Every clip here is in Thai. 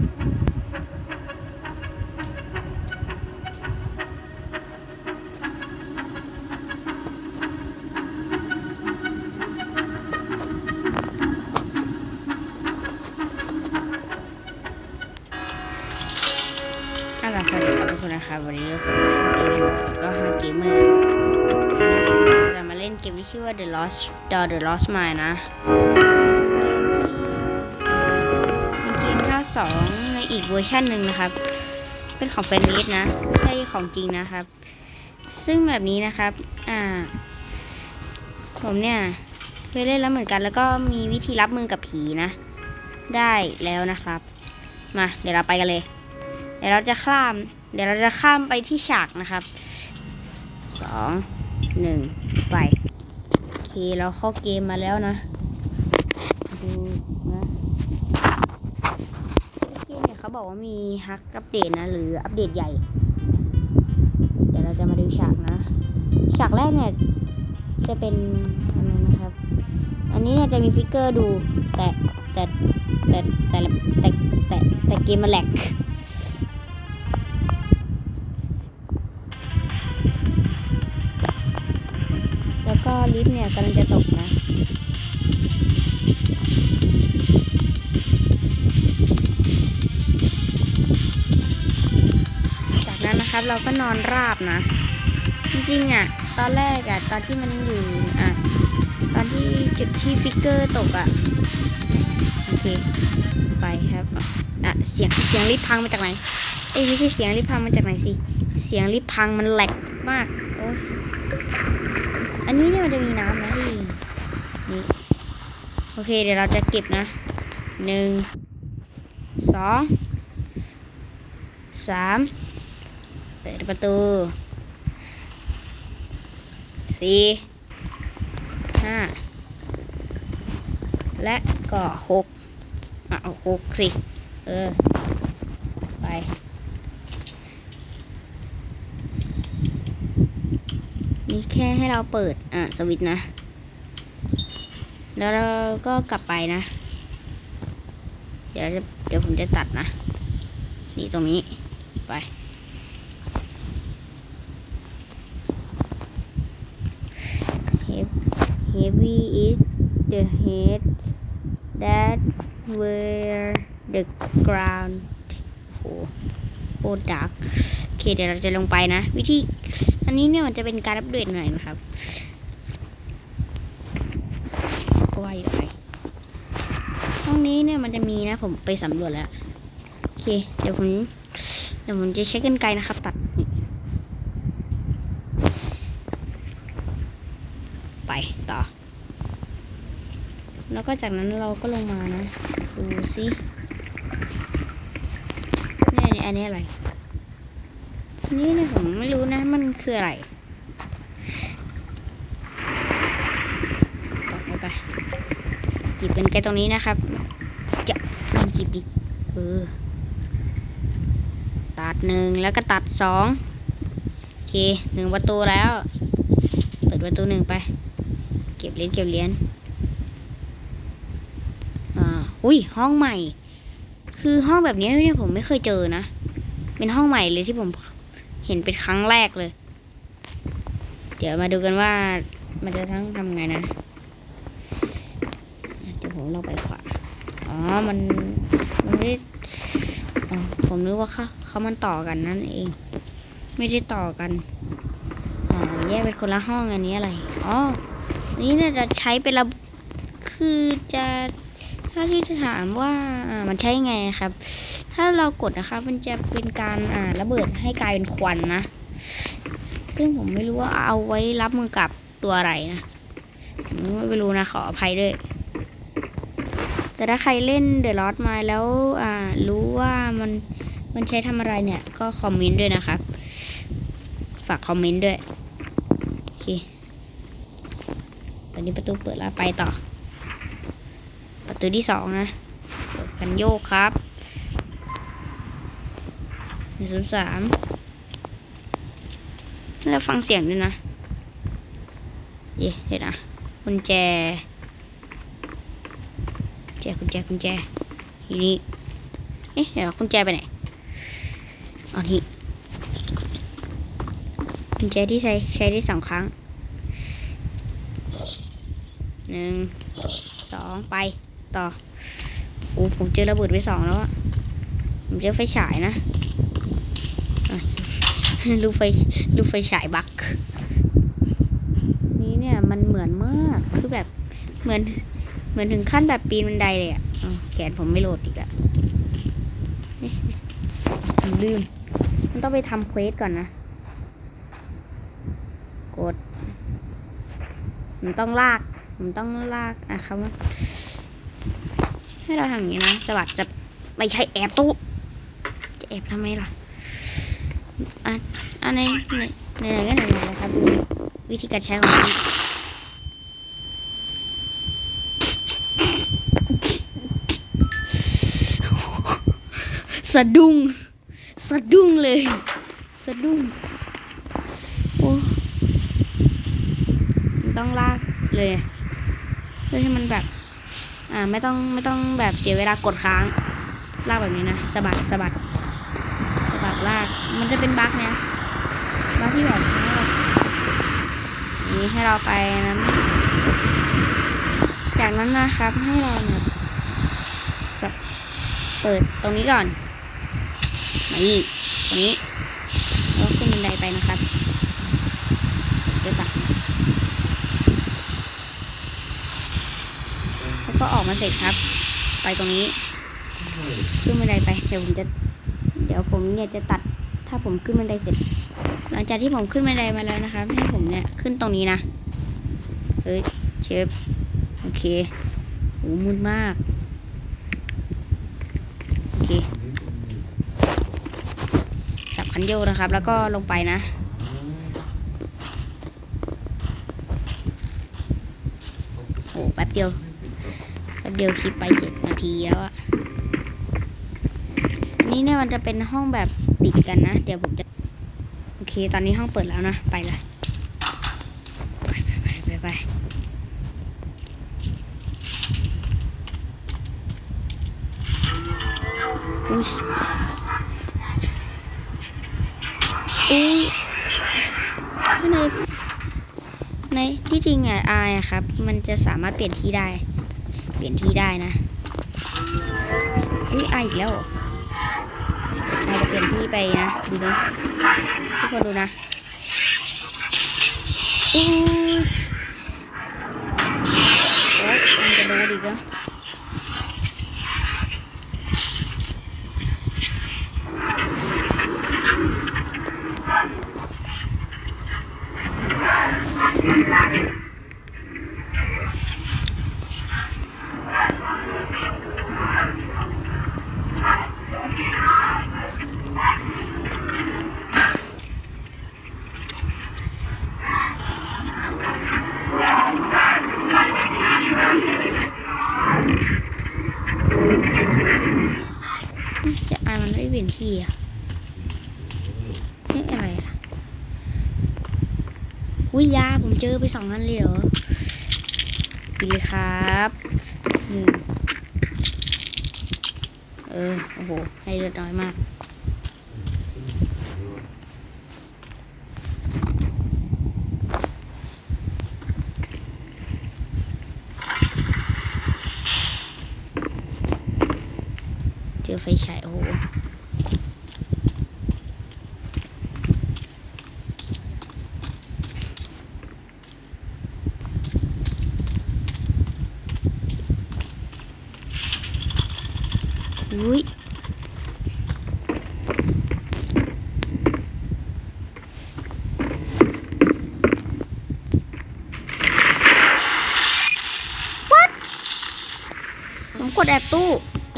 อะล่ะสวัสดีครับทุกคนนะครับวันนี้ก็ผมช่อเอลิมก็ฮาเกมเมอร์จะมาเล่นเกมที่ชื่อว่า The Lost Door The Lost Mine นะ 2 ในอีกเวอร์ชันหนึ่งนะครับ เป็นของแฟนมินะไม่ของจริงนะครับ ซึ่งแบบนี้นะครับอ่าผมเนี่ยเคยเล่นแล้วเหมือนกัน แล้วก็มีวิธีรับมือกับผีนะ ได้แล้วนะครับ มาเดี๋ยวเราไปกันเลย เดี๋ยวเราจะข้าม เดี๋ยวเราจะข้ามไปที่ฉากนะครับสองหนึ่งไปโอเคเราเข้าเกมมาแล้วนะ เขาบอกว่ามีฮักอัปเดตนะ หรืออัปเดตใหญ่ เดี๋ยวเราจะมาดูฉากนะ ฉากแรกเนี่ยจะเป็นอันนั้นนะครับ อันนี้เนี่ยจะมีฟิกเกอร์ดู แต่แต่แต่แต่แต่แต่แต่เกมมันแหลกแล้วก็ลิฟต์เนี่ยกำลังจะตกนะ เราก็นอนราบนะ จริงๆอะ ตอนแรกอะ ตอนที่มันอยู่อะ ตอนที่จุดที่ฟิกเกอร์ตกอะ โอเค ไปครับ อะ เสียงเสียงลิฟพังมาจากไหน เอ้ไม่ใช่เสียงลิฟพังมาจากไหนสิ เสียงลิฟพังมันแหลกมาก โอ้ยอันนี้เนี่ยมันจะมีน้ำนะที่นี่โอเค เดี๋ยวเราจะเก็บนะหนึ่งสองสาม เปิดประตูสี่ห้าและก็หกอะเอาหกสิ เออ ไป นี่แค่ให้เราเปิด อะ สวิต์นะ แล้วเราก็กลับไปนะ เดี๋ยวจะเดี๋ยวผมจะตัดนะ นี่ตรงนี้ ไป Heavy is the head that where the ground โหโคตรดักโอเคเดี๋ยวเราจะลงไปนะ วิธี อันนี้เนี่ยมันจะเป็นการอัปเดตหน่อยนะครับก็ว่าอยู่ไปห้องนี้เนี่ยมันจะมีนะ ผมไปสำรวจแล้ว โอเค เดี๋ยวผมเดี๋ยวผมจะใช้กันไกรนะครับ ตัดไปต่อ แล้วก็จากนั้นเราก็ลงมานะ ดูสิเนี่ยอันนี้อะไร นี่เนี่ยผมไม่รู้นะมันคืออะไรต่อไปไปจีบกันแกตรงนี้นะครับ จะลองจีบดิเออตัดหนึ่งแล้วก็ตัดสองโอเคหนึ่งประตูแล้ว เปิดประตูหนึ่งไป เก็บเหรียญเก็บเหรียญ อุ้ยห้องใหม่ คือห้องแบบนี้เนี่ยผมไม่เคยเจอนะ เป็นห้องใหม่เลยที่ผมเห็นเป็นครั้งแรกเลย เดี๋ยวมาดูกันว่ามันจะทั้งทำไงนะเดี๋ยวผมลองไปขวา อ๋อ มัน มันไม่ผมนึกว่าเขาเขามันต่อกันนั่นเอง ไม่ได้ต่อกัน อ๋อ แยกเป็นคนละห้องอันนี้อะไร อ๋ออันนี้เนี่ยจะใช้เป็นระคือจะ ถ้าที่จะถามว่ามันใช้ไงครับ ถ้าเรากดนะครับมันจะเป็นการอ่าระเบิดให้กลายเป็นควันนะ ซึ่งผมไม่รู้ว่าเอาไว้รับมือกับตัวอะไรนะผมไม่รู้นะขออภัยด้วย แต่ถ้าใครเล่นเดอะลอ m มาแล้วอ่ารู้ว่ามันมันใช้ทำอะไรเนี่ย ก็คอมเมนต์ด้วยนะครับ ฝากคอมเมนต์ด้วย โอเค ตอนนี้ประตูเปิดแล้วไปต่อ ประตูที่สองนะกันโยกครับหนึ่งศูนย์สามแล้วฟังเสียงด้วยนะ เย่เดี๋ยวนะกุญแจ แจกุญแจกุญแจทีนี้เอ๊ะเดี๋ยวกุญแจไปไหนเอานี่กุญแจที่ใช้ใช้ได้สองครั้งหนึ่งสองไป ต่อโอ้ผมเจอระเบิดไปสองแล้วอะผมเจอไฟฉายนะลูกไฟลูกไฟฉายบักนี้เนี่ยมันเหมือนมากคือแบบเหมือนเหมือนถึงขั้นแบบปีนบันไดเลยอะอแขนผมไม่โหลดอีกอะผมลืม มันต้องไปทำเควสก่อนนะ กด มันต้องลาก มันต้องลาก อะคำว่า ให้เราทำอย่างนี้นะสวัสดจะไม่ใช่แอบตู้จะแอบทำไมล่ะอะอันในในในไหนก็ไหนนะครับ วิธีการใช้ของมันสะดุ้งสะดุ้งเลยสะดุ้งโอ้ต้องลากเลยเพื่อให้มันแบบ อ่าไม่ต้องไม่ต้องแบบเสียเวลากดค้างลากแบบนี้นะสะบัดสะบัดสะบัดลากมันจะเป็นบั๊กเนี่ยบั๊กที่แบบนี้ให้เราไปนั้นจากนั้นนะครับให้เราเนี่ยจะเปิดตรงนี้ก่อนนี่ตรงนี้แล้วขึ้นบันไดไปนะครับเดี๋ยวตัดแล้ว ก็ออกมาเสร็จครับ ไปตรงนี้ขึ้นบันไดไปเดี๋ยวผมจะ เดี๋ยวผมเนี่ยจะตัดถ้าผมขึ้นบันไดเสร็จ หลังจากที่ผมขึ้นบันไดมาแล้วนะครับ ให้ผมเนี่ยขึ้นตรงนี้นะเฮ้ยเชฟโอเคโหมืดมากโอเคสับคันโยกนะครับ แล้วก็ลงไปนะโอ้แป๊บเดียว บเดียวคลิปไปเจ็ดนาทีแล้วอะอันนี้เนี่ยมันจะเป็นห้องแบบติดกันนะ เดี๋ยวผมจะ โอเค ตอนนี้ห้องเปิดแล้วนะ ไปเลย ไปไปไปไปไปอุ้ยอุ้ยในในที่จริงอะอายอะครับ มันจะสามารถเปลี่ยนที่ได้ เปลี่ยนที่ได้นะอุ้ยอายอีกแล้วเรออาจะเปลี่ยนที่ไปนะ ดูนะทุกคนดูนะอุ้ยโอ๊ยมันจะโดนอีกแล้วจะอายมันไม่ เปลี่ยนที่อะนี่อะไรอะอุ้ยยาผมเจอไปสองอันเลยเหรอกินเลยครับอเออ โอ้โห ให้เลือดน้อยมาก เจอไฟฉายโอ้โห อุ้ยผมกดแอบตู้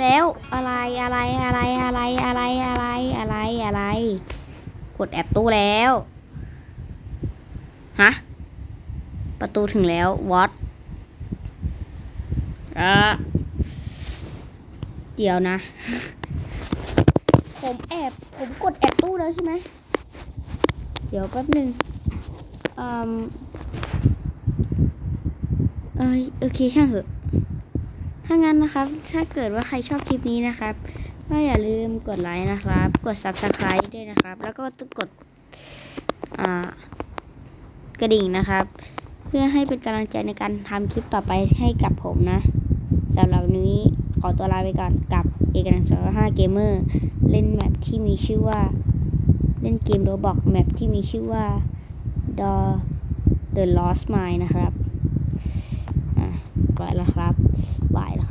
แล้วอะไรอะไรอะไรอะไรอะไรอะไรอะไรอะไร กดแอบตู้แล้วฮะประตูถึงแล้ววอตอะ เดี๋ยวนะ ผมแอบ ผมกดแอบตู้แล้วใช่ไหม เดี๋ยวแป๊บหนึ่งอืมเอยโอเคช่างเถอะ ถ้างั้นนะครับ ถ้าเกิดว่าใครชอบคลิปนี้นะครับ ก็อย่าลืมกดไลค์นะครับ กด subscribe ด้วยนะครับ แล้วก็กดอ่ากระดิ่งนะครับ เพื่อให้เป็นกำลังใจในการทำคลิปต่อไปให้กับผมนะสำหรับนี้ ขอตัวลาไปก่อนกับเอกนันสห้าเกมเมอร์เล่นแมปที่มีชื่อว่า เล่นเกมโรบอกแมปที่มีชื่อว่า The The Lost Mine นะครับ อะไปแล้วครับบายแล้ว